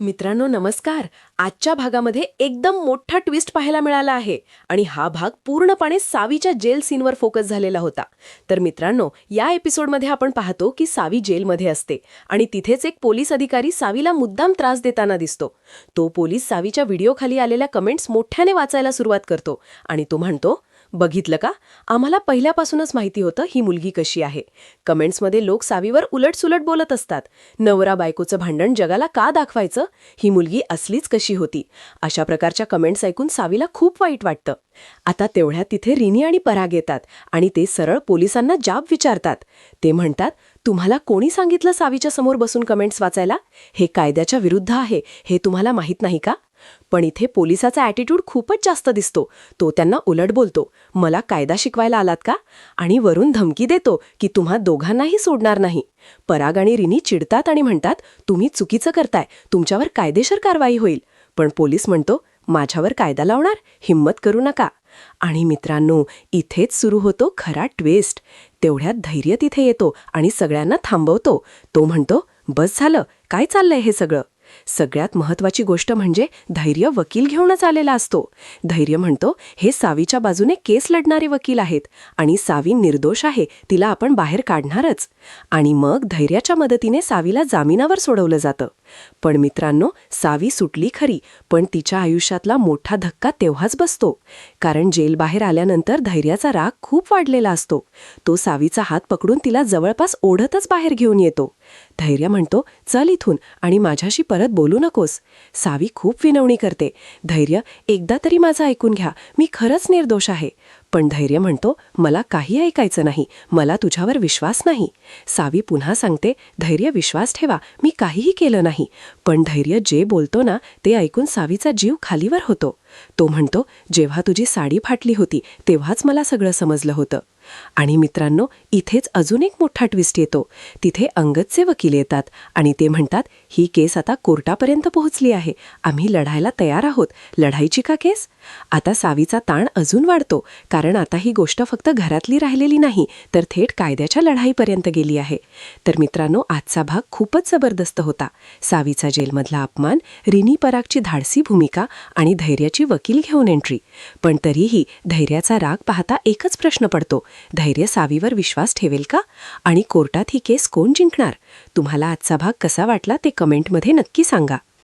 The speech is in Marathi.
मित्रांनो नमस्कार. आजच्या भागामध्ये एकदम मोठा ट्विस्ट पाहायला मिळाला आहे आणि हा भाग पूर्णपणे सावीच्या जेल सीनवर फोकस झालेला होता. तर मित्रांनो या एपिसोडमध्ये आपण पाहतो की सावी जेलमध्ये असते आणि तिथेच एक पोलीस अधिकारी सावीला मुद्दाम त्रास देताना दिसतो. तो पोलीस सावीच्या व्हिडिओखाली आलेल्या कमेंट्स मोठ्याने वाचायला सुरुवात करतो आणि तो म्हणतो बघितलं का? आम्हाला पहिल्यापासूनच माहिती होतं ही मुलगी कशी आहे. कमेंट्समध्ये लोक सावीवर उलटसुलट बोलत असतात. नवरा बायकोचं भांडण जगाला का दाखवायचं? ही मुलगी असलीच कशी होती? अशा प्रकारच्या कमेंट्स ऐकून सावीला खूप वाईट वाटतं. आता तेवढ्यात तिथे रिनी आणि पराग येतात आणि ते सरळ पोलिसांना जाब विचारतात. ते म्हणतात तुम्हाला कोणी सांगितलं सावीच्या समोर बसून कमेंट्स वाचायला? हे कायद्याच्या विरुद्ध आहे. हे तुम्हाला माहीत नाही का? पण इथे पोलिसाचा ॲटिट्यूड खूपच जास्त दिसतो. तो त्यांना उलट बोलतो मला कायदा शिकवायला आलात का? आणि वरून धमकी देतो की तुम्हा दोघांनाही सोडणार नाही. पराग आणि रिनी चिडतात आणि म्हणतात तुम्ही चुकीचं करताय तुमच्यावर कायदेशीर कारवाई होईल. पण पोलीस म्हणतो माझ्यावर कायदा लावणार? हिंमत करू नका. आणि मित्रांनो इथेच सुरू होतो खरा ट्विस्ट तेवढ्यात धैर्य तिथे येतो आणि सगळ्यांना थांबवतो. तो म्हणतो बस झालं काय चाललंय हे सगळं? सगळ्यात महत्वाची गोष्ट म्हणजे धैर्य वकील घेऊनच आलेला असतो. धैर्य म्हणतो हे सावीच्या बाजूने केस लढणारे वकील आहेत आणि सावी निर्दोष आहे तिला आपण बाहेर काढणारच. आणि मग धैर्याच्या मदतीने सावीला जामिनावर सोडवलं जातं. पण मित्रांनो सावी सुटली खरी पण तिच्या आयुष्यातला मोठा धक्का तेव्हाच बसतो. कारण जेल बाहेर आल्यानंतर धैर्याचा राग खूप वाढलेला असतो. तो सावीचा हात पकडून तिला जवळपास ओढतच बाहेर घेऊन येतो. धैर्य म्हणतो चल इथून आणि माझ्याशी परत बोलू नकोस. सावी खूप विनवणी करते. धैर्य एकदा तरी माझं ऐकून घ्या. मी खरंच निर्दोष आहे. पण धैर्य म्हणतो मला काही ऐकायचं नाही मला तुझ्यावर विश्वास नाही. सावी पुन्हा सांगते धैर्य विश्वास ठेवा मी काहीही केलं नाही पण धैर्य जे बोलतो ना ते ऐकून सावीचा जीव खालीवर होतो. तो म्हणतो जेव्हा तुझी साडी फाटली होती तेव्हाच मला सगळं समजलं होतं. आणि मित्रांनो इथेच अजून एक मोठा ट्विस्ट येतो. तिथे अंगदचे वकील येतात आणि ते म्हणतात ही केस आता कोर्टापर्यंत पोहोचली आहे. आम्ही लढायला तयार आहोत. लढाईची का केस? आता सावीचा ताण अजून वाढतो कारण आता ही गोष्ट फक्त घरातली राहिलेली नाही तर थेट कायद्याच्या लढाईपर्यंत गेली आहे. तर मित्रांनो आजचा भाग खूपच जबरदस्त होता. सावीचा जेलमधला अपमान रिनी परागची धाडसी भूमिका आणि धैर्याची वकील घेऊन एंट्री पण तरीही धैर्याचा राग पाहता एकच प्रश्न पडतो धैर्य सावीवर विश्वास ठेवेल का? आणि कोर्टात ही केस कोण जिंकणार? तुम्हाला आजचा भाग कसा वाटला ते कमेंटमध्ये नक्की सांगा.